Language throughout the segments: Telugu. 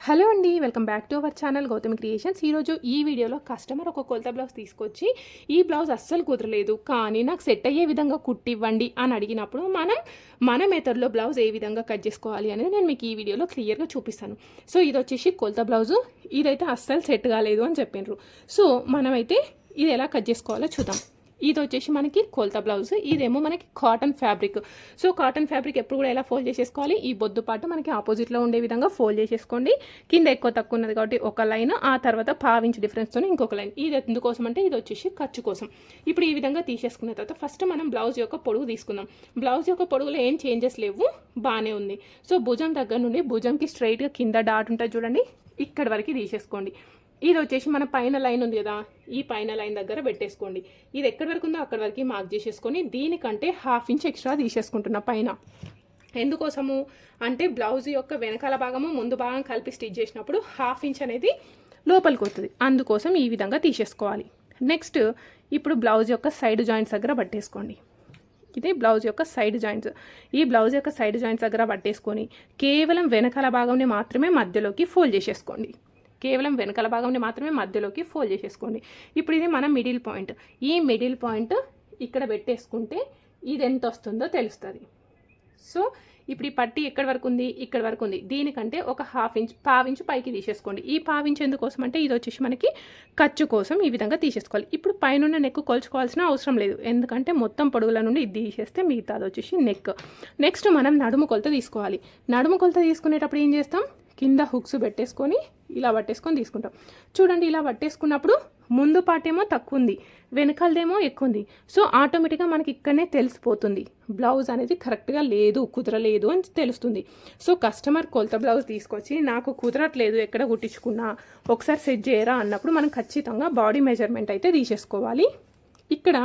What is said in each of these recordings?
హలో అండి welcome back to our channel Gautami Creations. ఈరోజు ఈ వీడియోలో కస్టమర్ ఒక కొలత బ్లౌజ్ తీసుకొచ్చి ఈ బ్లౌజ్ అస్సలు కుదరలేదు కానీ నాకు సెట్ అయ్యే విధంగా కుట్టివ్వండి అని అడిగినప్పుడు మనం మన మెథడ్లో బ్లౌజ్ ఏ విధంగా కట్ చేసుకోవాలి అనేది నేను మీకు ఈ వీడియోలో క్లియర్గా చూపిస్తాను. సో ఇది వచ్చేసి కొలత బ్లౌజు. ఇదైతే అస్సలు సెట్ కాలేదు అని చెప్పిండ్రు సో మనమైతే ఇది ఎలా కట్ చేసుకోవాలో చూద్దాం. ఇది వచ్చేసి మనకి కొలత బ్లౌజ్ ఇదేమో మనకి cotton fabric. So cotton fabric ఎప్పుడు కూడా ఎలా ఫోల్డ్ చేసేసుకోవాలి? ఈ బొద్దు పాటు మనకి ఆపోజిట్లో ఉండే విధంగా ఫోల్డ్ చేసేసుకోండి. కింద ఎక్కువ తక్కువ ఉన్నది కాబట్టి ఒక లైన్ ఆ తర్వాత పావించి డిఫరెన్స్తో ఇంకొక లైన్. ఇది ఎందుకోసం అంటే ఇది వచ్చేసి ఖర్చు కోసం. ఇప్పుడు ఈ విధంగా తీసేసుకున్న తర్వాత ఫస్ట్ మనం బ్లౌజ్ యొక్క పొడుగు తీసుకుందాం. బ్లౌజ్ యొక్క పొడుగులో ఏం చేంజెస్ లేవు? బాగానే ఉంది. సో భుజం దగ్గర నుండి భుజంకి స్ట్రైట్గా కింద డాట్ ఉంటుంది చూడండి. ఇక్కడ వరకు తీసేసుకోండి. ఇది వచ్చేసి మన పైన లైన్ ఉంది కదా ఈ పైన లైన్ దగ్గర పెట్టేసుకోండి. ఇది ఎక్కడి వరకు ఉందో అక్కడి వరకు మార్క్ చేసేసుకొని దీనికంటే హాఫ్ ఇంచ్ ఎక్స్ట్రా తీసేసుకుంటున్నా పైన. ఎందుకోసము? అంటే బ్లౌజ్ యొక్క వెనకాల భాగము ముందు భాగం కలిపి స్టిచ్ చేసినప్పుడు హాఫ్ ఇంచ్ అనేది లోపలికి వస్తుంది. అందుకోసం ఈ విధంగా తీసేసుకోవాలి. నెక్స్ట్ ఇప్పుడు బ్లౌజ్ యొక్క సైడ్ జాయింట్స్ దగ్గర పట్టేసుకోండి. ఇది బ్లౌజ్ యొక్క సైడ్ జాయింట్స్ ఈ బ్లౌజ్ యొక్క సైడ్ జాయింట్స్ దగ్గర పట్టేసుకొని కేవలం వెనకాల భాగంని మాత్రమే మధ్యలోకి ఫోల్డ్ చేసేసుకోండి. కేవలం వెనకాల భాగంని మాత్రమే మధ్యలోకి ఫోల్డ్ చేసేసుకోండి. ఇప్పుడు ఇది మన మిడిల్ పాయింట్ ఈ మిడిల్ పాయింట్ ఇక్కడ పెట్టేసుకుంటే ఇది ఎంత వస్తుందో తెలుస్తుంది. సో ఇప్పుడు ఈ పట్టి ఎక్కడి వరకు ఉంది? ఇక్కడ వరకు ఉంది. దీనికంటే ఒక హాఫ్ ఇంచ్ పావించు పైకి తీసేసుకోండి. ఈ పావించు ఎందుకోసం అంటే ఇది వచ్చేసి మనకి ఖర్చు కోసం ఈ విధంగా తీసేసుకోవాలి. ఇప్పుడు పైన నెక్ కొలుచుకోవాల్సిన అవసరం లేదు. ఎందుకంటే మొత్తం పొడుగుల నుండి ఇది తీసేస్తే మిగతాది వచ్చేసి నెక్ నెక్స్ట్ మనం నడుము కొలత తీసుకోవాలి. నడుము కొలత తీసుకునేటప్పుడు ఏం చేస్తాం? కింద హుక్స్ పెట్టేసుకొని ఇలా పట్టేసుకొని తీసుకుంటాం. చూడండి ఇలా పట్టేసుకున్నప్పుడు ముందు పాటేమో తక్కువ ఉంది వెనకాలదేమో ఎక్కువ ఉంది సో ఆటోమేటిక్గా మనకి ఇక్కడనే తెలిసిపోతుంది. బ్లౌజ్ అనేది కరెక్ట్గా లేదు కుదరలేదు అని తెలుస్తుంది. సో కస్టమర్ కొలత బ్లౌజ్ తీసుకొచ్చి నాకు కుదరట్లేదు ఎక్కడ కుట్టించుకున్నా ఒకసారి సెట్ చేయరా అన్నప్పుడు మనం ఖచ్చితంగా బాడీ మెజర్మెంట్ అయితే తీసేసుకోవాలి. ఇక్కడ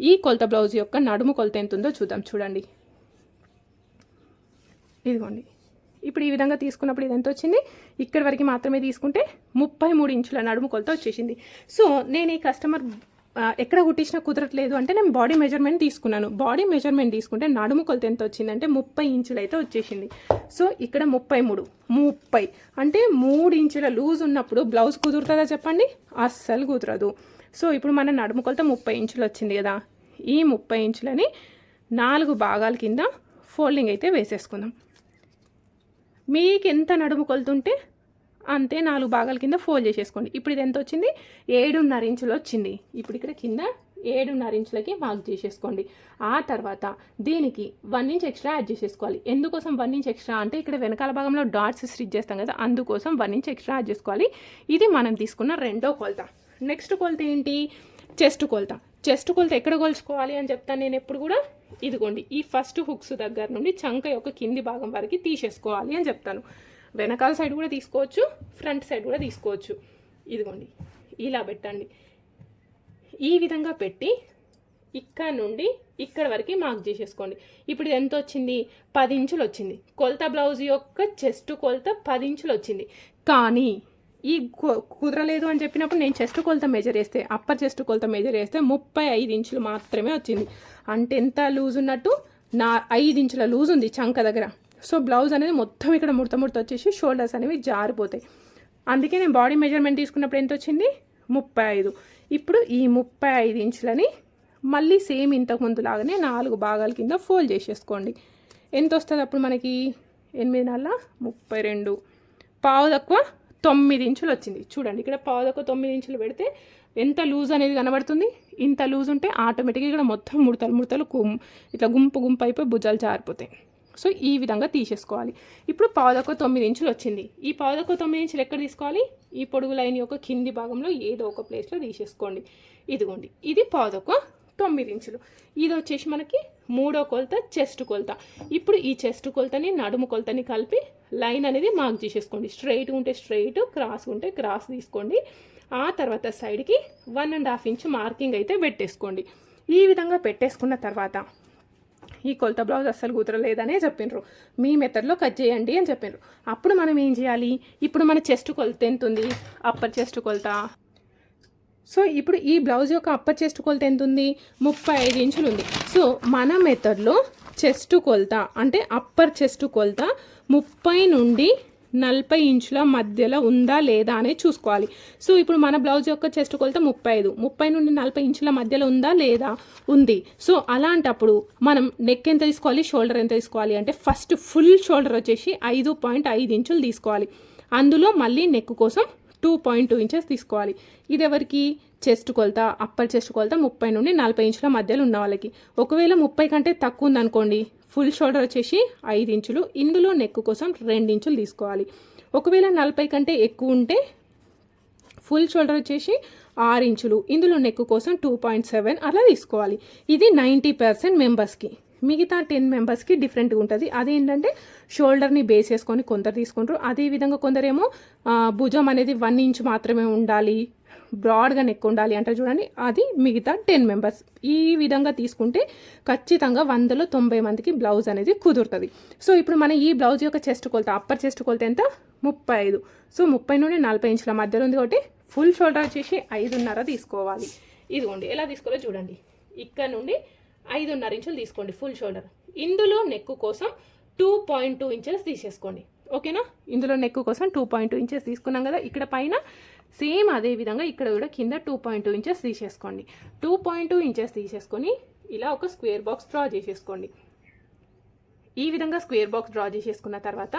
ఈ కొలత బ్లౌజ్ యొక్క నడుము కొలత ఎంత ఉందో చూద్దాం చూడండి. ఇదిగోండి. ఇప్పుడు ఈ విధంగా తీసుకున్నప్పుడు ఇది ఎంత వచ్చింది? ఇక్కడ వరకు మాత్రమే తీసుకుంటే ముప్పై మూడు ఇంచుల నడుము కొలత వచ్చేసింది. సో నేను ఈ కస్టమర్ ఎక్కడ కుట్టించినా కుదరట్లేదు అంటే నేను బాడీ మెజర్మెంట్ తీసుకున్నాను. బాడీ మెజర్మెంట్ తీసుకుంటే నడుము కొలత ఎంత వచ్చిందంటే ముప్పై ఇంచులు అయితే వచ్చేసింది. సో ఇక్కడ ముప్పై మూడు. ముప్పై. అంటే మూడు ఇంచుల లూజ్ ఉన్నప్పుడు బ్లౌజ్ కుదురుతుందా చెప్పండి? అస్సలు కుదరదు. సో ఇప్పుడు మన నడుము కొలత ముప్పై ఇంచులు వచ్చింది కదా. ఈ ముప్పై ఇంచులని నాలుగు భాగాల కింద ఫోల్డింగ్ అయితే వేసేసుకుందాం. మీకు ఎంత నడుము కొలుతుంటే అంతే నాలుగు భాగాల కింద ఫోల్డ్ చేసేసుకోండి. ఇప్పుడు ఇది ఎంత వచ్చింది ఏడున్నర ఇంచులు వచ్చింది. ఇప్పుడు ఇక్కడ కింద ఏడున్నర ఇంచులకి మార్క్ చేసేసుకోండి. ఆ తర్వాత దీనికి వన్ ఇంచ్ ఎక్స్ట్రా యాడ్ చేసేసుకోవాలి. ఎందుకోసం వన్ ఇంచ్ ఎక్స్ట్రా? అంటే ఇక్కడ వెనకాల భాగంలో డాట్స్ స్టిచ్ చేస్తాం కదా అందుకోసం వన్ ఇంచ్ ఎక్స్ట్రా యాడ్ చేసుకోవాలి. ఇది మనం తీసుకున్న రెండో కొలత. నెక్స్ట్ కొలత ఏంటి? చెస్ట్ కొలత. చెస్ట్ కొలత ఎక్కడ కొలుచుకోవాలి అని చెప్తాను నేను ఎప్పుడు కూడా? ఇదిగోండి ఈ ఫస్ట్ హుక్స్ దగ్గర నుండి చంక యొక్క కింది భాగం వరకు తీసేసుకోవాలి అని చెప్తాను. వెనకాల సైడ్ కూడా తీసుకోవచ్చు ఫ్రంట్ సైడ్ కూడా తీసుకోవచ్చు. ఇదిగోండి ఇలా పెట్టండి. ఈ విధంగా పెట్టి ఇక్కడ నుండి ఇక్కడ వరకు మార్క్ చేసేసుకోండి. ఇప్పుడు ఎంత వచ్చింది? పది ఇంచులు వచ్చింది. కొలత బ్లౌజ్ యొక్క చెస్ట్ కొలత పది ఇంచులు వచ్చింది. కానీ ఈ కు- కుదరలేదు అని చెప్పినప్పుడు నేను చెస్ట్ కొలత మెజర్ చేస్తే అప్పర్ చెస్ట్ కొలత మెజర్ చేస్తే ముప్పై ఐదు ఇంచులు మాత్రమే వచ్చింది. అంటే ఎంత లూజ్ ఉన్నట్టు? నా ఐదు ఇంచుల లూజ్ ఉంది చంక దగ్గర. సో బ్లౌజ్ అనేది మొత్తం ఇక్కడ ముడత ముడత వచ్చేసి షోల్డర్స్ అనేవి జారిపోతాయి. అందుకే నేను బాడీ మెజర్మెంట్ తీసుకున్నప్పుడు ఎంత వచ్చింది? ముప్పై ఐదు. ఇప్పుడు ఈ ముప్పై ఐదు ఇంచులని మళ్ళీ సేమ్ ఇంతకు ముందు లాగానే నాలుగు భాగాల కింద ఫోల్డ్ చేసేసుకోండి. ఎంత వస్తుంది అప్పుడు మనకి? ఎనిమిది నెలల ముప్పై రెండు. పావు తక్కువ తొమ్మిది ఇంచులు వచ్చింది. చూడండి ఇక్కడ పావు తొమ్మిది ఇంచులు పెడితే ఎంత లూజ్ అనేది కనబడుతుంది. ఇంత లూజ్ ఉంటే ఆటోమేటిక్గా ఇక్కడ మొత్తం ముడతలు ముడతలు కుం ఇట్లా గుంపు గుంపు అయిపోయి భుజాలు జారిపోతాయి. సో ఈ విధంగా తీసేసుకోవాలి. ఇప్పుడు పావుదొక్క తొమ్మిది ఇంచులు వచ్చింది. ఈ పావుదొక్క తొమ్మిది ఇంచులు ఎక్కడ తీసుకోవాలి? ఈ పొడుగు లైన్ యొక్క కింది భాగంలో ఏదో ఒక ప్లేస్లో తీసేసుకోండి. ఇదిగోండి ఇది పావుదొక్క తొమ్మిది ఇంచులు. ఇది వచ్చేసి మనకి మూడో కొలత చెస్ట్ కొలత. ఇప్పుడు ఈ చెస్ట్ కొలతని నడుము కొలతని కలిపి లైన్ అనేది మార్క్ చేసేసుకోండి. స్ట్రైట్ ఉంటే స్ట్రైట్ క్రాస్ ఉంటే క్రాస్ తీసుకోండి. ఆ తర్వాత సైడ్కి one and half inch marking అయితే పెట్టేసుకోండి. ఈ విధంగా పెట్టేసుకున్న తర్వాత ఈ కొలత బ్లౌజ్ అస్సలు కుదరలేదనే చెప్పిండ్రు మీ మెథడ్లో కట్ చేయండి అని చెప్పిండ్రు అప్పుడు మనం ఏం చేయాలి? ఇప్పుడు మన చెస్ట్ కొలత ఎంత ఉంది అప్పర్ చెస్ట్ కొలత. సో ఇప్పుడు ఈ బ్లౌజ్ యొక్క అప్పర్ చెస్ట్ కొలత ఎంత ఉంది ముప్పై ఐదు ఇంచులు ఉంది సో మన మెథడ్లో చెస్ట్ కొలత అంటే అప్పర్ చెస్ట్ కొలత ముప్పై నుండి నలభై ఇంచుల మధ్యలో ఉందా లేదా అనేది చూసుకోవాలి. సో ఇప్పుడు మన బ్లౌజ్ యొక్క చెస్ట్ కొలత ముప్పై ఐదు. ముప్పై నుండి నలభై ఇంచుల మధ్యలో ఉందా లేదా? ఉంది. సో అలాంటప్పుడు మనం నెక్ ఎంత తీసుకోవాలి? షోల్డర్ ఎంత తీసుకోవాలి? అంటే ఫస్ట్ ఫుల్ షోల్డర్ వచ్చేసి ఐదు పాయింట్ ఐదు ఇంచులు తీసుకోవాలి. అందులో మళ్ళీ నెక్ కోసం టూ పాయింట్ టూ ఇంచెస్ తీసుకోవాలి. ఇది ఎవరికి? చెస్ట్ కొలత అప్పర్ చెస్ట్ కొలత ముప్పై నుండి నలభై ఇంచుల మధ్యలో ఉన్న వాళ్ళకి. ఒకవేళ ముప్పై కంటే తక్కువ ఉందనుకోండి ఫుల్ షోల్డర్ వచ్చేసి ఐదు ఇంచులు. ఇందులో నెక్ కోసం రెండు ఇంచులు తీసుకోవాలి. ఒకవేళ నలభై కంటే ఎక్కువ ఉంటే ఫుల్ షోల్డర్ వచ్చేసి ఆరు ఇంచులు. ఇందులో నెక్ కోసం టూ పాయింట్ సెవెన్ అలా తీసుకోవాలి. ఇది నైంటీ పర్సెంట్ మెంబర్స్కి మిగతా టెన్ మెంబర్స్కి డిఫరెంట్గా ఉంటుంది. అదేంటంటే షోల్డర్ని బేస్ చేసుకొని కొందరు తీసుకుంటారు. అదేవిధంగా కొందరేమో భుజం అనేది వన్ ఇంచ్ మాత్రమే ఉండాలి. బ్రాడ్గా నెక్ ఉండాలి అంటారు చూడండి. అది మిగతా టెన్ మెంబర్స్ ఈ విధంగా తీసుకుంటే ఖచ్చితంగా వందలో తొంభై మందికి బ్లౌజ్ అనేది కుదురుతుంది. సో ఇప్పుడు మన ఈ బ్లౌజ్ యొక్క చెస్ట్ కొలత అప్పర్ చెస్ట్ కొలత ఎంత? ముప్పై ఐదు. సో ముప్పై నుండి నలభై ఇంచుల మధ్యలో ఉంది కాబట్టి ఫుల్ షోల్డర్ వచ్చేసి ఐదున్నర తీసుకోవాలి. ఇదిగోండి ఎలా తీసుకోవాలో చూడండి. ఇక్కడ నుండి ఐదున్నర ఇంచులు తీసుకోండి ఫుల్ షోల్డర్ ఇందులో నెక్ కోసం టూ పాయింట్ టూ ఇంచెస్ తీసేసుకోండి. ఓకేనా? ఇందులో నెక్ కోసం టూ పాయింట్ టూ ఇంచెస్ తీసుకున్నాం కదా. ఇక్కడ పైన సేమ్ అదే విధంగా ఇక్కడ కూడా కింద టూ పాయింట్ టూ ఇంచెస్ తీసేసుకోండి. టూ పాయింట్ టూ ఇంచెస్ తీసేసుకొని ఇలా ఒక స్క్వేర్ బాక్స్ డ్రా చేసేసుకోండి. ఈ విధంగా స్క్వేర్ బాక్స్ డ్రా చేసేసుకున్న తర్వాత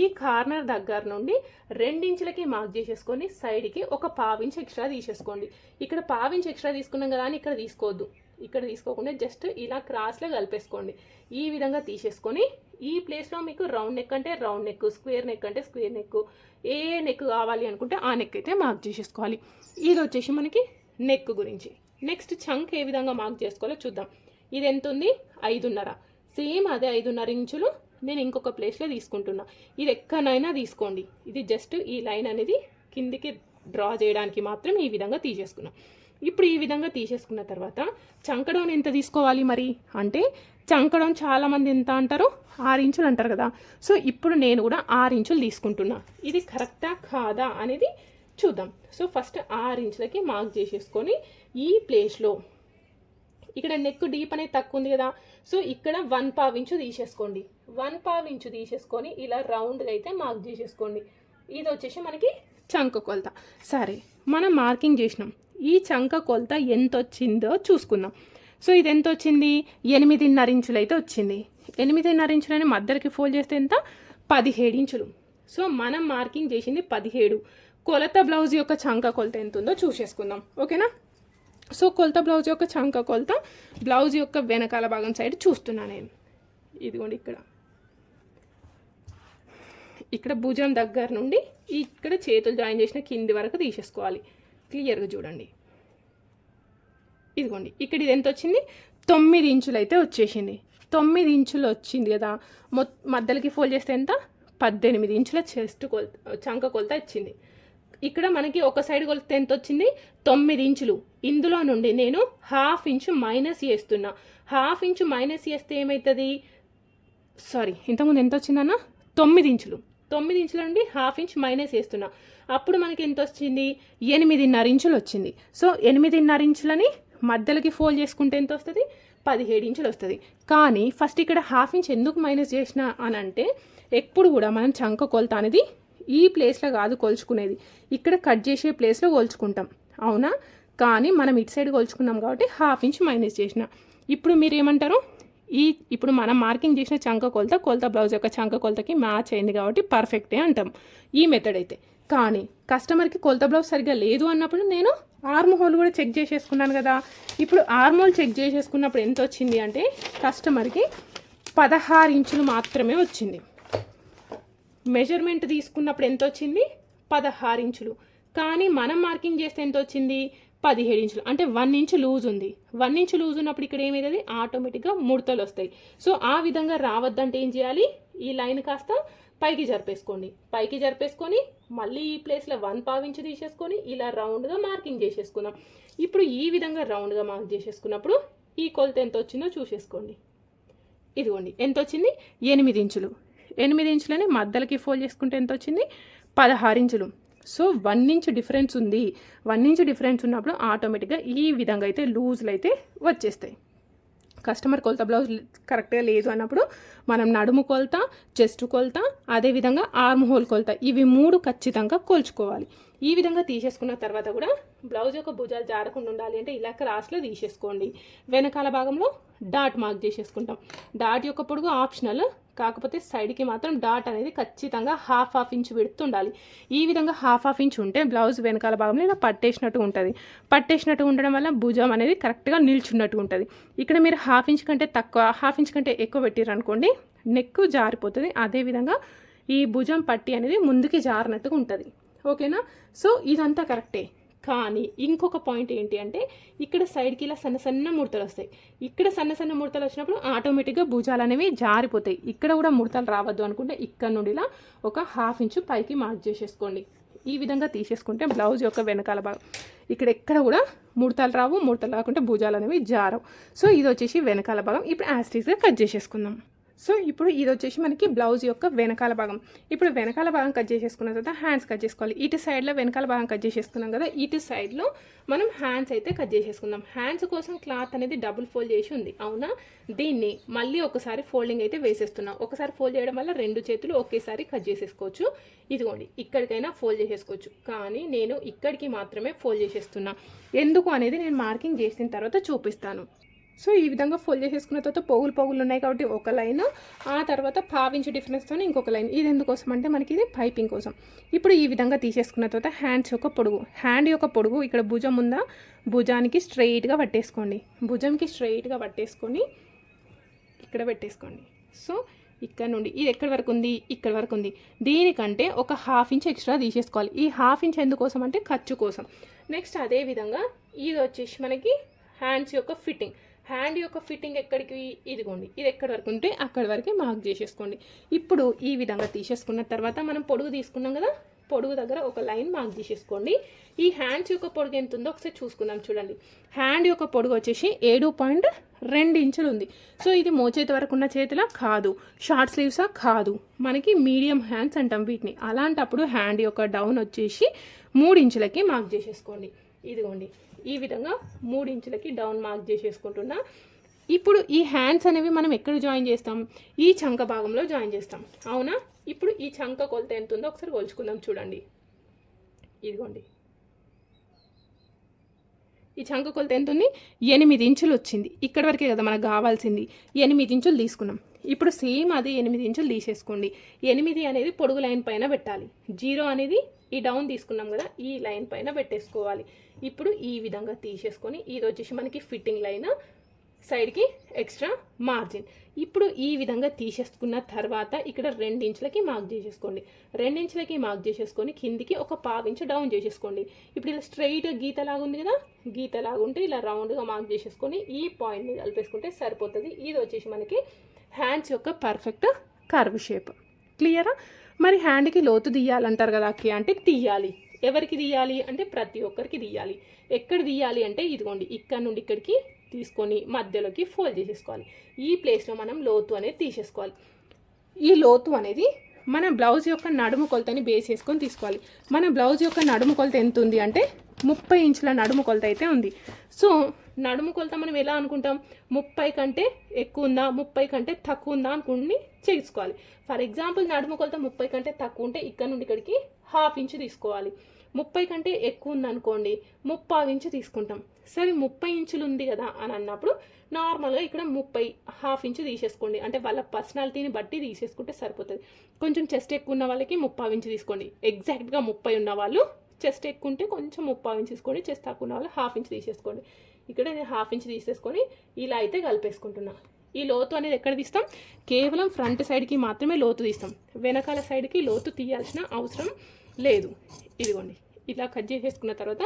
ఈ కార్నర్ దగ్గర నుండి రెండించులకి మార్క్ చేసేసుకొని సైడ్కి ఒక పావించి ఎక్స్ట్రా తీసేసుకోండి. ఇక్కడ పావించి ఎక్స్ట్రా తీసుకున్నాం కదా అని ఇక్కడ తీసుకోవద్దు. ఇక్కడ తీసుకోకుండా జస్ట్ ఇలా క్రాస్లో కలిపేసుకోండి. ఈ విధంగా తీసేసుకొని ఈ ప్లేస్లో మీకు రౌండ్ నెక్ అంటే రౌండ్ నెక్ స్క్వేర్ నెక్ అంటే స్క్వేర్ నెక్ ఏ నెక్ కావాలి అనుకుంటే ఆ నెక్ అయితే మార్క్ చేసేసుకోవాలి. ఇది వచ్చేసి మనకి నెక్ గురించి. నెక్స్ట్ చంక్ ఏ విధంగా మార్క్ చేసుకోవాలో చూద్దాం. ఇది ఎంత ఉంది? ఐదున్నర. సేమ్ అదే ఐదున్నర ఇంచులు నేను ఇంకొక ప్లేస్లో తీసుకుంటున్నా. ఇది ఎక్కడైనా తీసుకోండి. ఇది జస్ట్ ఈ లైన్ అనేది కిందికి డ్రా చేయడానికి మాత్రం ఈ విధంగా తీసేసుకున్నాం. ఇప్పుడు ఈ విధంగా తీసేసుకున్న తర్వాత చంకడం ఎంత తీసుకోవాలి మరి? అంటే చంకడం చాలామంది ఎంత అంటారు? ఆరు ఇంచులు అంటారు కదా. సో ఇప్పుడు నేను కూడా ఆరు ఇంచులు తీసుకుంటున్నా. ఇది కరెక్టా? కాదా? అనేది చూద్దాం. సో ఫస్ట్ ఆరు ఇంచులకి మార్క్ చేసేసుకొని ఈ ప్లేస్లో ఇక్కడ నెక్ డీప్ అనేది తక్కువ ఉంది కదా. సో ఇక్కడ వన్ పావ్ ఇంచు తీసేసుకోండి. వన్ పావ్ ఇంచు తీసేసుకొని ఇలా రౌండ్గా అయితే మార్క్ చేసేసుకోండి. ఇది వచ్చేసి మనకి చంక కొలత. సరే మనం మార్కింగ్ చేసినాం. ఈ చంక కొలత ఎంత వచ్చిందో చూసుకుందాం. సో ఇది ఎంత వచ్చింది ఎనిమిదిన్నర ఇంచులు అయితే వచ్చింది. ఎనిమిదిన్నర ఇంచులని మధ్యలోకి ఫోల్డ్ చేస్తే ఎంత? పదిహేడు ఇంచులు. సో మనం మార్కింగ్ చేసింది పదిహేడు. కొలత బ్లౌజ్ యొక్క చంక కొలత ఎంత ఉందో చూసేసుకుందాం. ఓకేనా? సో కొలత బ్లౌజ్ యొక్క చంక కొలత బ్లౌజ్ యొక్క వెనకాల భాగం సైడ్ చూస్తున్నా నేను. ఇదిగోండి ఇక్కడ. ఇక్కడ భుజం దగ్గర నుండి ఇక్కడ చేతులు జాయిన్ చేసిన కింది వరకు తీసేసుకోవాలి. క్లియర్గా చూడండి. ఇదిగోండి ఇక్కడ ఇది ఎంత వచ్చింది తొమ్మిది ఇంచులు అయితే వచ్చేసింది. తొమ్మిది ఇంచులు వచ్చింది కదా. మొ మధ్యలోకి ఫోల్డ్ చేస్తే ఎంత? పద్దెనిమిది ఇంచుల చెస్ట్ కొలత చంక కొలత వచ్చింది ఇక్కడ మనకి ఒక సైడ్ కొలితే ఎంత వచ్చింది తొమ్మిది ఇంచులు. ఇందులో నుండి నేను హాఫ్ ఇంచు మైనస్ చేస్తున్నా. హాఫ్ ఇంచు మైనస్ చేస్తే ఏమవుతుంది సారీ ఇంతకుముందు ఎంత వచ్చిందన్న తొమ్మిది ఇంచులు. తొమ్మిది ఇంచుల నుండి హాఫ్ ఇంచ్ మైనస్ చేస్తున్నా. అప్పుడు మనకి ఎంత వచ్చింది ఎనిమిదిన్నర ఇంచులు వచ్చింది సో ఎనిమిదిన్నర ఇంచులని మధ్యలోకి ఫోల్డ్ చేసుకుంటే ఎంత వస్తుంది పదిహేడు ఇంచులు వస్తుంది కానీ ఫస్ట్ ఇక్కడ హాఫ్ ఇంచ్ ఎందుకు మైనస్ చేసిన అని అంటే ఎప్పుడు కూడా మనం చంక కొలత అనేది ఈ ప్లేస్లో కాదు కొలుచుకునేది. ఇక్కడ కట్ చేసే ప్లేస్లో కొలుచుకుంటాం. అవునా? కానీ మనం ఇటు సైడ్ కొలుచుకున్నాం కాబట్టి హాఫ్ ఇంచ్ మైనస్ చేసిన. ఇప్పుడు మీరు ఏమంటారు ఈ ఇప్పుడు మనం మార్కింగ్ చేసిన చంక కొలత కొలత బ్లౌజ్ యొక్క చంక కొలతకి మ్యాచ్ అయింది కాబట్టి పర్ఫెక్టే అంటాం. ఈ మెథడ్ అయితే. కానీ కస్టమర్కి కొలత బ్లౌజ్ సరిగ్గా లేదు అన్నప్పుడు నేను ఆర్మ్ హోల్ కూడా చెక్ చేసేసుకున్నాను కదా. ఇప్పుడు ఆర్మ్ హోల్ చెక్ చేసేసుకున్నప్పుడు ఎంత వచ్చింది అంటే కస్టమర్కి పదహారు ఇంచులు మాత్రమే వచ్చింది. మెజర్మెంట్ తీసుకున్నప్పుడు ఎంత వచ్చింది? పదహారు ఇంచులు. కానీ మనం మార్కింగ్ చేస్తే ఎంత వచ్చింది? పదిహేడు ఇంచులు. అంటే వన్ ఇంచ్ లూజ్ ఉంది. వన్ ఇంచ్ లూజ్ ఉన్నప్పుడు ఇక్కడ ఏమవుతుంది ఆటోమేటిక్గా ముడతలు వస్తాయి. సో ఆ విధంగా రావద్దంటే ఏం చేయాలి? ఈ లైన్ కాస్త పైకి జరిపేసుకోండి. పైకి జరిపేసుకొని మళ్ళీ ఈ ప్లేస్లో వన్ పావు ఇంచు తీసేసుకొని ఇలా రౌండ్గా మార్కింగ్ చేసేసుకుందాం. ఇప్పుడు ఈ విధంగా రౌండ్గా మార్క్ చేసేసుకున్నప్పుడు ఈ కొలత ఎంత వచ్చిందో చూసేసుకోండి. ఇదిగోండి ఎంత వచ్చింది? ఎనిమిది ఇంచులు. ఎనిమిది ఇంచులని మధ్యలకి ఫోల్డ్ చేసుకుంటే ఎంత వచ్చింది? పదహారు ఇంచులు. సో వన్ ఇంచ్ డిఫరెన్స్ ఉంది. వన్ ఇంచ్ డిఫరెన్స్ ఉన్నప్పుడు ఆటోమేటిక్గా ఈ విధంగా అయితే లూజ్లు అయితే వచ్చేస్తాయి. కస్టమర్ కొలత బ్లౌజ్ కరెక్ట్గా లేదు అన్నప్పుడు మనం నడుము కొలత చెస్ట్ కొలత అదేవిధంగా ఆర్మ్ హోల్ కొలత ఇవి మూడు ఖచ్చితంగా కొలుచుకోవాలి. ఈ విధంగా తీసేసుకున్న తర్వాత కూడా బ్లౌజ్ యొక్క భుజాలు జారకుండా ఉండాలి అంటే ఇలా క్రాస్లో తీసేసుకోండి. వెనకాల భాగంలో డాట్ మార్క్ చేసేసుకుంటాం. డాట్ యొక్క పొడుగు ఆప్షనల్ కాకపోతే సైడ్కి మాత్రం డాట్ అనేది ఖచ్చితంగా హాఫ్ హాఫ్ ఇంచ్ విడుతు ఉండాలి. ఈ విధంగా హాఫ్ హాఫ్ ఇంచ్ ఉంటే బ్లౌజ్ వెనకాల భాగంలో ఇలా పట్టేసినట్టు ఉంటుంది. పట్టేసినట్టు ఉండడం వల్ల భుజం అనేది కరెక్ట్గా నిల్చున్నట్టు ఉంటుంది. ఇక్కడ మీరు హాఫ్ ఇంచ్ కంటే తక్కువ హాఫ్ ఇంచ్ కంటే ఎక్కువ పెట్టారు అనుకోండి నెక్ జారిపోతుంది. అదేవిధంగా ఈ భుజం పట్టి అనేది ముందుకి జారినట్టుగా ఉంటుంది. ఓకేనా? సో ఇదంతా కరెక్టే. కానీ ఇంకొక పాయింట్ ఏంటి అంటే ఇక్కడ సైడ్కి ఇలా సన్న సన్న ముడతలు వస్తాయి. ఇక్కడ సన్న సన్న ముడతలు వచ్చినప్పుడు ఆటోమేటిక్గా భుజాలు అనేవి జారిపోతాయి. ఇక్కడ కూడా ముడతలు రావద్దు అనుకుంటే ఇక్కడ నుండి ఇలా ఒక హాఫ్ ఇంచు పైకి మార్క్ చేసేసుకోండి. ఈ విధంగా తీసేసుకుంటే బ్లౌజ్ యొక్క వెనకాల భాగం. ఇక్కడ ఎక్కడ కూడా ముడతలు రావు ముడతలు రాకుంటే భుజాలు అనేవి జారవు. సో ఇది వచ్చేసి వెనకాల భాగం. ఇప్పుడు యాస్టీస్గా కట్ చేసేసుకుందాం. సో ఇప్పుడు ఇది వచ్చేసి మనకి బ్లౌజ్ యొక్క వెనకాల భాగం. ఇప్పుడు వెనకాల భాగం కట్ చేసేసుకున్న తర్వాత హ్యాండ్స్ కట్ చేసుకోవాలి. ఇటు సైడ్లో వెనకాల భాగం కట్ చేసేసుకున్నాం కదా ఇటు సైడ్లో మనం హ్యాండ్స్ అయితే కట్ చేసేసుకుందాం. హ్యాండ్స్ కోసం క్లాత్ అనేది డబుల్ ఫోల్డ్ చేసి ఉంది. అవునా? దీన్ని మళ్ళీ ఒకసారి ఫోల్డింగ్ అయితే వేసేస్తున్నాం. ఒకసారి ఫోల్డ్ చేయడం వల్ల రెండు చేతులు ఒకేసారి కట్ చేసేసుకోవచ్చు. ఇదిగోండి ఇక్కడికైనా ఫోల్డ్ చేసేసుకోవచ్చు. కానీ నేను ఇక్కడికి మాత్రమే ఫోల్డ్ చేసేస్తున్నా. ఎందుకు అనేది నేను మార్కింగ్ చేసిన తర్వాత చూపిస్తాను. సో ఈ విధంగా ఫోల్డ్ చేసేసుకున్న తర్వాత పోగులు పోగులు ఉన్నాయి కాబట్టి ఒక లైన్ ఆ తర్వాత పావించి డిఫరెన్స్తో ఇంకొక లైన్. ఇది ఎందుకోసం అంటే మనకి ఇది పైపింగ్ కోసం. ఇప్పుడు ఈ విధంగా తీసేసుకున్న తర్వాత హ్యాండ్స్ యొక్క పొడుగు. హ్యాండ్ యొక్క పొడుగు ఇక్కడ భుజం ఉందా? భుజానికి స్ట్రైట్గా పట్టేసుకోండి. భుజంకి స్ట్రైట్గా పట్టేసుకొని ఇక్కడ పెట్టేసుకోండి. సో ఇక్కడ నుండి ఇది ఎక్కడి వరకు ఉంది? ఇక్కడ వరకు ఉంది. దీనికంటే ఒక హాఫ్ ఇంచ్ ఎక్స్ట్రా తీసేసుకోవాలి. ఈ హాఫ్ ఇంచ్ ఎందుకోసం అంటే ఖర్చు కోసం. నెక్స్ట్ అదే విధంగా ఇది వచ్చేసి మనకి హ్యాండ్స్ యొక్క ఫిట్టింగ్ హ్యాండ్ యొక్క ఫిట్టింగ్ ఎక్కడికి? ఇదిగోండి ఇది ఎక్కడి వరకు ఉంటే అక్కడి వరకే మార్క్ చేసేసుకోండి. ఇప్పుడు ఈ విధంగా తీసేసుకున్న తర్వాత మనం పొడుగు తీసుకున్నాం కదా పొడుగు దగ్గర ఒక లైన్ మార్క్ చేసేసుకోండి ఈ హ్యాండ్స్ యొక్క పొడుగు ఎంత ఉందో ఒకసారి చూసుకుందాం చూడండి. హ్యాండ్ యొక్క పొడుగు వచ్చేసి ఏడు పాయింట్ రెండు ఇంచులు ఉంది. సో ఇది మోచేతి వరకు ఉన్న చేతిలా కాదు షార్ట్ స్లీవ్సా కాదు. మనకి మీడియం హ్యాండ్స్ అంటాం వీటిని. అలాంటప్పుడు హ్యాండ్ యొక్క డౌన్ వచ్చేసి మూడు ఇంచులకి మార్క్ చేసేసుకోండి. ఇదిగోండి ఈ విధంగా మూడు ఇంచులకి డౌన్ మార్క్ చేసేసుకుంటున్నా. ఇప్పుడు ఈ హ్యాండ్స్ అనేవి మనం ఎక్కడ జాయిన్ చేస్తాం? ఈ చంక భాగంలో జాయిన్ చేస్తాం. అవునా? ఇప్పుడు ఈ చంక కొలత ఎంత ఉందో ఒకసారి కొలుచుకుందాం చూడండి. ఇదిగోండి. ఈ చంక కొలత ఎంత ఉంది? ఎనిమిది ఇంచులు వచ్చింది. ఇక్కడ వరకే కదా మనకు కావాల్సింది. ఎనిమిది ఇంచులు తీసుకున్నాం. ఇప్పుడు సేమ్ అది ఎనిమిది ఇంచులు తీసేసుకోండి. ఎనిమిది అనేది పొడుగు లైన్ పైన పెట్టాలి. జీరో అనేది ఈ డౌన్ తీసుకున్నాం కదా ఈ లైన్ పైన పెట్టేసుకోవాలి. ఇప్పుడు ఈ విధంగా తీసేసుకొని ఇది వచ్చేసి మనకి ఫిట్టింగ్ లైన్ సైడ్కి ఎక్స్ట్రా మార్జిన్ ఇప్పుడు ఈ విధంగా తీసేసుకున్న తర్వాత ఇక్కడ రెండించులకి మార్క్ చేసేసుకోండి. రెండించులకి మార్క్ చేసేసుకొని కిందికి ఒక పావించు డౌన్ చేసేసుకోండి. ఇప్పుడు ఇలా స్ట్రైట్ గీతలాగా ఉంది కదా గీతలాగా ఉంటే ఇలా రౌండ్గా మార్క్ చేసేసుకొని ఈ పాయింట్ని కలిపేసుకుంటే సరిపోతుంది. ఇది వచ్చేసి మనకి హ్యాండ్స్ యొక్క పర్ఫెక్ట్ కర్వ్ షేప్ క్లియరా మరి హ్యాండ్కి లోతు తీయాలంటారు కదా అక్కి అంటే తీయాలి. ఎవరికి తీయాలి? అంటే ప్రతి ఒక్కరికి తీయాలి. ఎక్కడ తీయాలి అంటే ఇదిగోండి ఇక్కడ నుండి ఇక్కడికి తీసుకొని మధ్యలోకి ఫోల్డ్ చేసేసుకోవాలి. ఈ ప్లేస్లో మనం లోతు అనేది తీసేసుకోవాలి. ఈ లోతు అనేది మన బ్లౌజ్ యొక్క నడుము కొలతని బేస్ చేసుకొని తీసుకోవాలి. మన బ్లౌజ్ యొక్క నడుము కొలత ఎంత ఉంది అంటే ముప్పై ఇంచుల నడుము కొలత అయితే ఉంది. సో నడుము కొలత మనం ఎలా అనుకుంటాం? ముప్పై కంటే ఎక్కువ ఉందా? ముప్పై కంటే తక్కువ ఉందా అనుకుని చేసుకోవాలి. ఫర్ ఎగ్జాంపుల్ నడుము కొలత ముప్పై కంటే తక్కువ ఉంటే ఇక్కడ నుండి ఇక్కడికి హాఫ్ ఇంచ్ తీసుకోవాలి. ముప్పై కంటే ఎక్కువ ఉందనుకోండి ముప్పై ఇంచు తీసుకుంటాం. సరే ముప్పై ఇంచులు ఉంది కదా అని అన్నప్పుడు నార్మల్గా ఇక్కడ ముప్పై హాఫ్ ఇంచు తీసేసుకోండి. అంటే వాళ్ళ పర్సనాలిటీని బట్టి తీసేసుకుంటే సరిపోతుంది. కొంచెం చెస్ట్ ఎక్కువ ఉన్న వాళ్ళకి ముప్పై ఇంచు తీసుకోండి. ఎగ్జాక్ట్గా ముప్పై ఉన్న వాళ్ళు చెస్ట్ ఎక్కువ ఉంటే కొంచెం ముప్పావు ఇంచ్ తీసుకోండి చెస్ట్ తక్కువ ఉన్న వాళ్ళు హాఫ్ ఇంచ్ తీసేసుకోండి. ఇక్కడ నేను హాఫ్ ఇంచ్ తీసేసుకొని ఇలా అయితే కలిపేసుకుంటున్నా. ఈ లోతు అనేది ఎక్కడ తీస్తాం? కేవలం ఫ్రంట్ సైడ్కి మాత్రమే లోతు తీస్తాం. వెనకాల సైడ్కి లోతు తీయాల్సిన అవసరం లేదు. ఇదిగోండి. ఇలా కట్ చేసేసుకున్న తర్వాత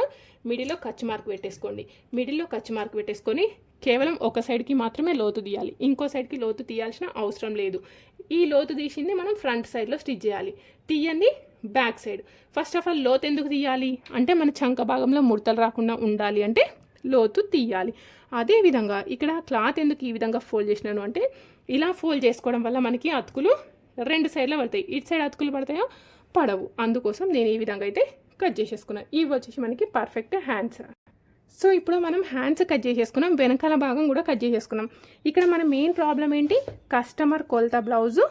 మిడిల్లో కచ్ మార్క్ పెట్టేసుకోండి. మిడిల్లో కచ్ మార్క్ పెట్టేసుకొని కేవలం ఒక సైడ్కి మాత్రమే లోతు తీయాలి. ఇంకో సైడ్కి లోతు తీయాల్సిన అవసరం లేదు. ఈ లోతు తీసింది మనం ఫ్రంట్ సైడ్లో స్టిచ్ చేయాలి. తీయండి. Back side. First of all లోతు ఎందుకు తీయాలి? అంటే మన చంక భాగంలో ముడతలు రాకుండా ఉండాలి అంటే లోతు తీయాలి. అదేవిధంగా ఇక్కడ క్లాత్ ఎందుకు ఈ విధంగా ఫోల్డ్ చేసినాను అంటే ఇలా ఫోల్డ్ చేసుకోవడం వల్ల మనకి అతుకులు రెండు సైడ్లో పడతాయి. ఇటు సైడ్ అతుకులు పడతాయో పడవు. అందుకోసం నేను ఈ విధంగా అయితే కట్ చేసేసుకున్నాను ఇవి వచ్చేసి మనకి పర్ఫెక్ట్ హ్యాండ్స్ సో ఇప్పుడు మనం హ్యాండ్స్ కట్ చేసేసుకున్నాం. వెనకాల భాగం కూడా కట్ చేసేసుకున్నాం. ఇక్కడ మన మెయిన్ ప్రాబ్లం ఏంటి? కస్టమర్ కొలత బ్లౌజు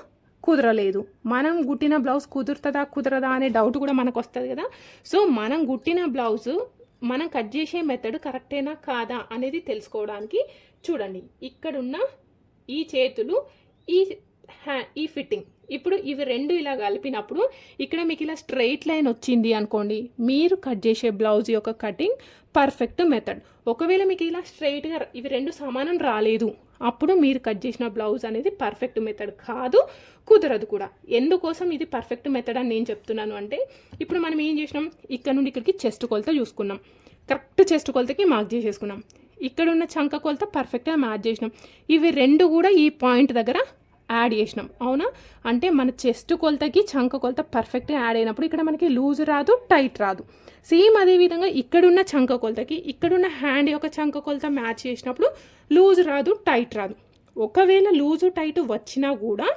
కుదరలేదు. మనం గుట్టిన బ్లౌజ్ కుదురుతుందా కుదరదా అనే డౌట్ కూడా మనకు వస్తుంది కదా. సో మనం గుట్టిన బ్లౌజు మనం కట్ చేసే మెథడ్ కరెక్టేనా కాదా అనేది తెలుసుకోవడానికి చూడండి. ఇక్కడున్న ఈ చేతులు ఈ హ్యా ఈ ఫిట్టింగ్ ఇప్పుడు ఇవి రెండు ఇలా కలిపినప్పుడు ఇక్కడ మీకు ఇలా స్ట్రైట్ లైన్ వచ్చింది అనుకోండి. మీరు కట్ చేసే బ్లౌజ్ యొక్క కటింగ్ పర్ఫెక్ట్ మెథడ్ ఒకవేళ మీకు ఇలా స్ట్రైట్గా ఇవి రెండు సమానం రాలేదు అప్పుడు మీరు కట్ చేసిన బ్లౌజ్ అనేది పర్ఫెక్ట్ మెథడ్ కాదు కుదరదు కూడా. ఎందుకోసం ఇది పర్ఫెక్ట్ మెథడ్ అని నేను చెప్తున్నాను అంటే ఇప్పుడు మనం ఏం చేసినాం? ఇక్కడ నుండి ఇక్కడికి చెస్ట్ కొలత చూసుకున్నాం. కరెక్ట్ చెస్ట్ కొలతకి మార్క్ చేసేసుకున్నాం. ఇక్కడ ఉన్న చంక కొలత పర్ఫెక్ట్గా మ్యాచ్ చేసినాం. ఇవి రెండు కూడా ఈ పాయింట్ దగ్గర యాడ్ చేసినాం. అవునా? అంటే మన చెస్ట్ కొలతకి చంక కొలత పర్ఫెక్ట్గా యాడ్ అయినప్పుడు ఇక్కడ మనకి లూజ్ రాదు టైట్ రాదు. సేమ్ అదేవిధంగా ఇక్కడున్న చంక కొలతకి ఇక్కడున్న హ్యాండ్ యొక్క చంక కొలత మ్యాచ్ చేసినప్పుడు లూజ్ రాదు టైట్ రాదు. ఒకవేళ లూజు టైట్ వచ్చినా కూడా